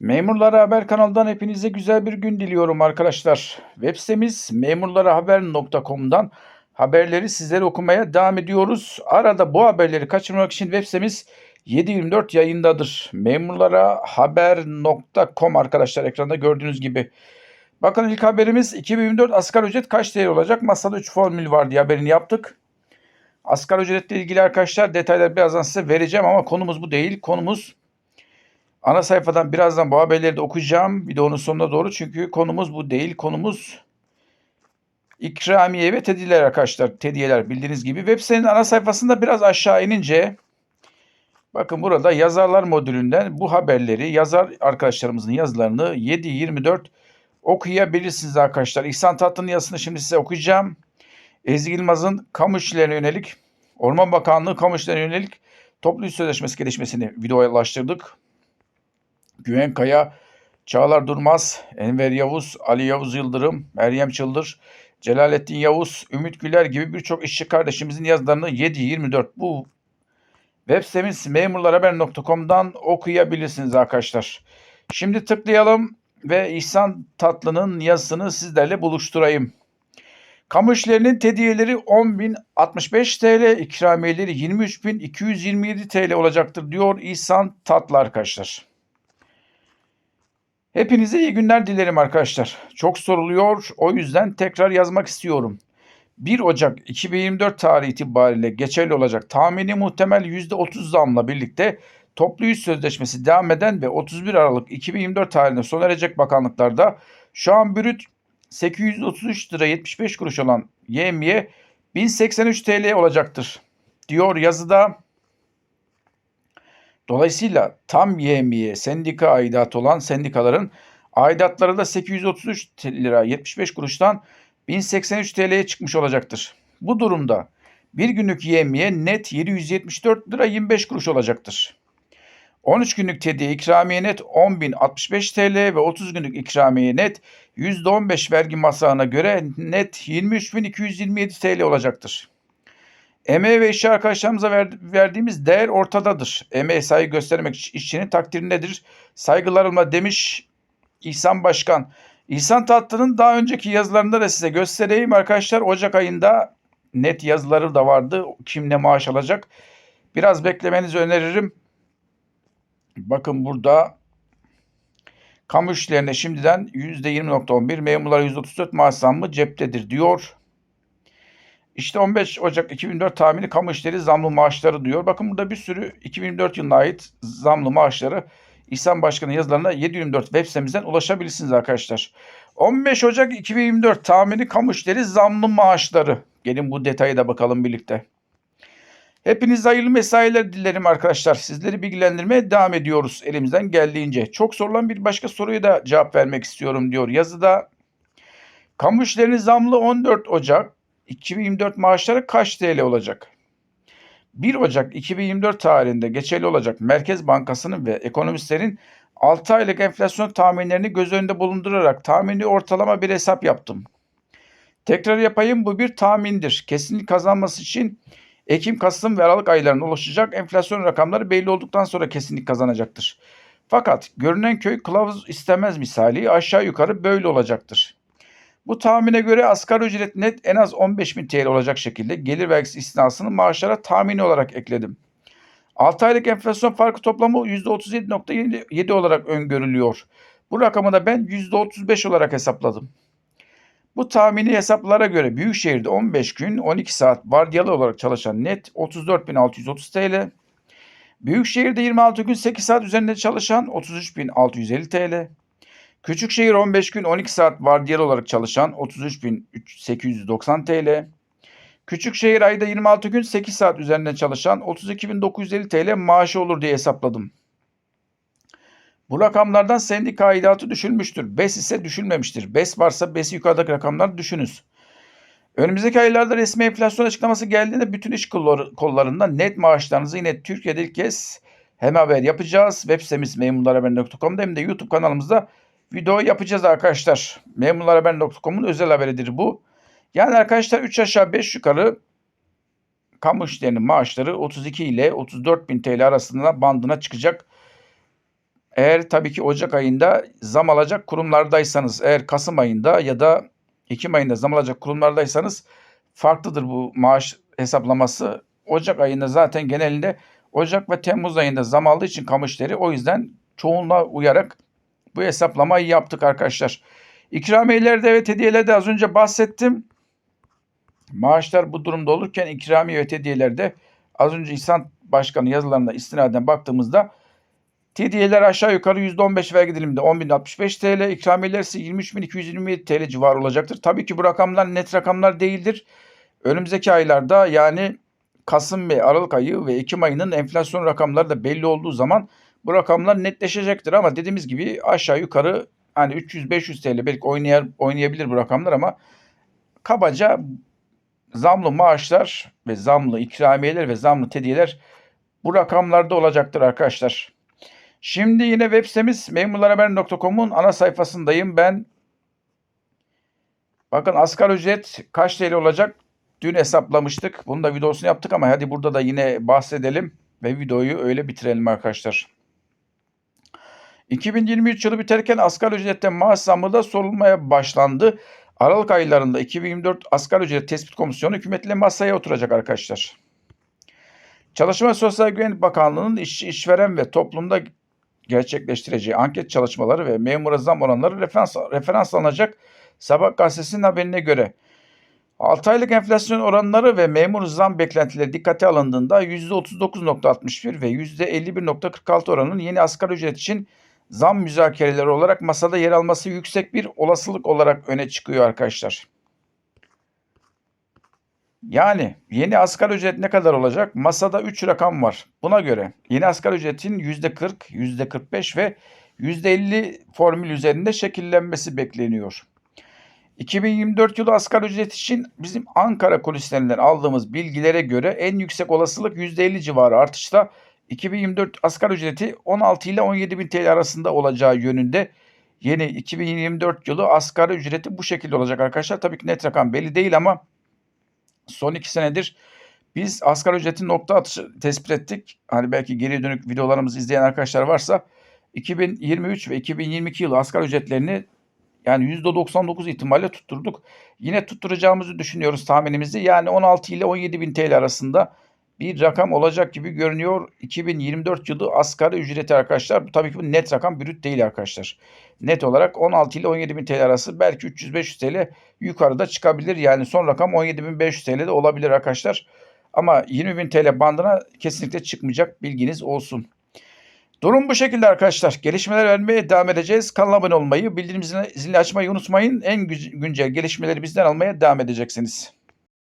Memurlara Haber kanalından hepinize güzel bir gün diliyorum arkadaşlar. Web sitemiz memurlarahaber.com'dan haberleri sizlere okumaya devam ediyoruz. Arada bu haberleri kaçırmamak için web sitemiz 724 yayındadır. Memurlarahaber.com arkadaşlar ekranda gördüğünüz gibi. Bakın ilk haberimiz 2024 asgari ücret kaç TL olacak? Masada 3 formül var diye haberini yaptık. Asgari ücretle ilgili arkadaşlar detayları birazdan size vereceğim ama konumuz bu değil. Konumuz Ana sayfadan birazdan bu haberleri de okuyacağım videonun sonuna doğru. Çünkü konumuz bu değil. Konumuz ikramiye ve tediyeler arkadaşlar. Tediyeler bildiğiniz gibi. Web sitenin ana sayfasında biraz aşağı inince bakın burada yazarlar modülünden bu haberleri yazar arkadaşlarımızın yazılarını 7-24 okuyabilirsiniz arkadaşlar. İhsan Tatlı'nın yazısını şimdi size okuyacağım. Ezgi Yılmaz'ın kamu işlerine yönelik Orman Bakanlığı kamu işlerine yönelik toplu iş sözleşmesi gelişmesini videolaştırdık. Güven Kaya, Çağlar Durmaz, Enver Yavuz, Ali Yavuz Yıldırım, Meryem Çıldır, Celalettin Yavuz, Ümit Güler gibi birçok işçi kardeşimizin yazılarını 7-24 bu web sitemiz memurlarhaber.com'dan okuyabilirsiniz arkadaşlar. Şimdi tıklayalım ve İhsan Tatlı'nın yazısını sizlerle buluşturayım. Kamu işlerinin tediyeleri 10.065 TL, ikramiyeleri 23.227 TL olacaktır diyor İhsan Tatlı arkadaşlar. Hepinize iyi günler dilerim arkadaşlar. Çok soruluyor. O yüzden tekrar yazmak istiyorum. 1 Ocak 2024 tarihi itibariyle geçerli olacak tahmini muhtemel %30 zamla birlikte toplu iş sözleşmesi devam eden ve 31 Aralık 2024 tarihinde sona erecek bakanlıklarda şu an brüt 833 lira 75 kuruş olan yemiye 1083 TL olacaktır. Diyor yazıda. Dolayısıyla tam yemiye sendika aidatı olan sendikaların aidatları da 833 lira 75 kuruştan 1083 TL'ye çıkmış olacaktır. Bu durumda bir günlük yemiye net 774 lira 25 kuruş olacaktır. 13 günlük tediye ikramiye net 10.065 TL ve 30 günlük ikramiye net %15 vergi masrafına göre net 23.227 TL olacaktır. Emeğe ve işçi arkadaşlarımıza verdiğimiz değer ortadadır. Emeğe saygı göstermek işçinin takdirindedir. Saygılarımla demiş İhsan Başkan. İhsan Tatlı'nın daha önceki yazılarında da size göstereyim arkadaşlar. Ocak ayında net yazıları da vardı. Kim ne maaş alacak. Biraz beklemenizi öneririm. Bakın burada kamu işlerine şimdiden %20.11 memurlara %34 maaş zammı ceptedir diyor. İşte 15 Ocak 2004 tahmini kamu işleri zamlı maaşları diyor. Bakın burada bir sürü 2004 yılına ait zamlı maaşları İhsan Başkan'ın yazılarına 724 web sitemizden ulaşabilirsiniz arkadaşlar. 15 Ocak 2024 tahmini kamu işleri zamlı maaşları. Gelin bu detayı da bakalım birlikte. Hepinize hayırlı mesailer dilerim arkadaşlar. Sizleri bilgilendirmeye devam ediyoruz elimizden geldiğince. Çok sorulan bir başka soruya da cevap vermek istiyorum diyor yazıda. Kamu işlerinin zamlı 14 Ocak 2024 maaşları kaç TL olacak? 1 Ocak 2024 tarihinde geçerli olacak Merkez Bankası'nın ve ekonomistlerin 6 aylık enflasyon tahminlerini göz önünde bulundurarak tahmini ortalama bir hesap yaptım. Tekrar yapayım bu bir tahmindir. Kesinlik kazanması için Ekim, Kasım ve Aralık aylarında ulaşacak enflasyon rakamları belli olduktan sonra kesinlik kazanacaktır. Fakat görünen köy kılavuz istemez misali aşağı yukarı böyle olacaktır. Bu tahmine göre asgari ücret net en az 15.000 TL olacak şekilde gelir vergisi istinasını maaşlara tahmini olarak ekledim. 6 aylık enflasyon farkı toplamı %37.7 olarak öngörülüyor. Bu rakamı da ben %35 olarak hesapladım. Bu tahmini hesaplara göre Büyükşehir'de 15 gün 12 saat vardiyalı olarak çalışan net 34.630 TL. Büyükşehir'de 26 gün 8 saat üzerinde çalışan 33.650 TL. Küçükşehir 15 gün 12 saat vardiyalı olarak çalışan 33.890 TL. Küçükşehir ayda 26 gün 8 saat üzerinde çalışan 32.950 TL maaşı olur diye hesapladım. Bu rakamlardan sendika aidatı düşülmüştür. BES ise düşülmemiştir. BES varsa BES'i yukarıdaki rakamlar düşünüz. Önümüzdeki aylarda resmi enflasyon açıklaması geldiğinde bütün iş kollarında net maaşlarınızı yine Türkiye'de ilk kez hem haber yapacağız. Web sitemiz memurlarhaber.com'da hem de YouTube kanalımızda video yapacağız arkadaşlar. Memurlarhaber.com'un özel haberidir bu. Yani arkadaşlar 3 aşağı 5 yukarı kamu işlerinin maaşları 32 ile 34 bin TL arasında bandına çıkacak. Eğer tabii ki Ocak ayında zam alacak kurumlardaysanız, eğer Kasım ayında ya da Ekim ayında zam alacak kurumlardaysanız farklıdır bu maaş hesaplaması. Ocak ayında zaten genelinde Ocak ve Temmuz ayında zam aldığı için kamu işleri o yüzden çoğunluğa uyarak bu hesaplamayı yaptık arkadaşlar. İkramiyelerde evet hediyelerde az önce bahsettim. Maaşlar bu durumda olurken ikramiye ve hediyelerde az önce İhsan Başkanı yazılarına istinaden baktığımızda Hediyeler aşağı yukarı %15 vergi diliminde 10.065 TL, ikramiyeler ise 23.227 TL civarı olacaktır. Tabii ki bu rakamlar net rakamlar değildir. Önümüzdeki aylarda yani Kasım ve Aralık ayı ve Ekim ayının enflasyon rakamları da belli olduğu zaman bu rakamlar netleşecektir ama dediğimiz gibi aşağı yukarı hani 300-500 TL belki oynayar, oynayabilir bu rakamlar ama kabaca zamlı maaşlar ve zamlı ikramiyeler ve zamlı hediyeler bu rakamlarda olacaktır arkadaşlar. Şimdi yine web sitemiz memurlarhaber.com'un ana sayfasındayım ben. Bakın asgari ücret kaç TL olacak? Dün hesaplamıştık. Bunun da videosunu yaptık ama hadi burada da yine bahsedelim ve videoyu öyle bitirelim arkadaşlar. 2023 yılı biterken asgari ücretten maaş zammı da sorulmaya başlandı. Aralık aylarında 2024 asgari ücret tespit komisyonu hükümetle masaya oturacak arkadaşlar. Çalışma Sosyal Güvenlik Bakanlığı'nın işçi, işveren ve toplumda gerçekleştireceği anket çalışmaları ve memura zam oranları referans, referans alınacak Sabah gazetesinin haberine göre 6 aylık enflasyon oranları ve memur zam beklentileri dikkate alındığında %39.61 ve %51.46 oranının yeni asgari ücret için zam müzakereleri olarak masada yer alması yüksek bir olasılık olarak öne çıkıyor arkadaşlar. Yani yeni asgari ücret ne kadar olacak? Masada 3 rakam var. Buna göre yeni asgari ücretin %40, %45 ve %50 formül üzerinde şekillenmesi bekleniyor. 2024 yılı asgari ücret için bizim Ankara kulislerinden aldığımız bilgilere göre en yüksek olasılık %50 civarı artışla 2024 asgari ücreti 16 ile 17 bin TL arasında olacağı yönünde yeni 2024 yılı asgari ücreti bu şekilde olacak arkadaşlar. Tabii ki net rakam belli değil ama son iki senedir biz asgari ücretin nokta atışı tespit ettik. Hani belki geri dönük videolarımızı izleyen arkadaşlar varsa 2023 ve 2022 yılı asgari ücretlerini yani %99 ihtimalle tutturduk. Yine tutturacağımızı düşünüyoruz tahminimizi. Yani 16 ile 17 bin TL arasında bir rakam olacak gibi görünüyor. 2024 yılı asgari ücreti arkadaşlar. Bu tabii ki bu net rakam brüt değil arkadaşlar. Net olarak 16 ile 17 bin TL arası belki 300-500 TL yukarıda çıkabilir. Yani son rakam 17.500 TL de olabilir arkadaşlar. Ama 20 bin TL bandına kesinlikle çıkmayacak bilginiz olsun. Durum bu şekilde arkadaşlar. Gelişmeler vermeye devam edeceğiz. Kanala abone olmayı, bildirim zilini açmayı unutmayın. En güncel gelişmeleri bizden almaya devam edeceksiniz.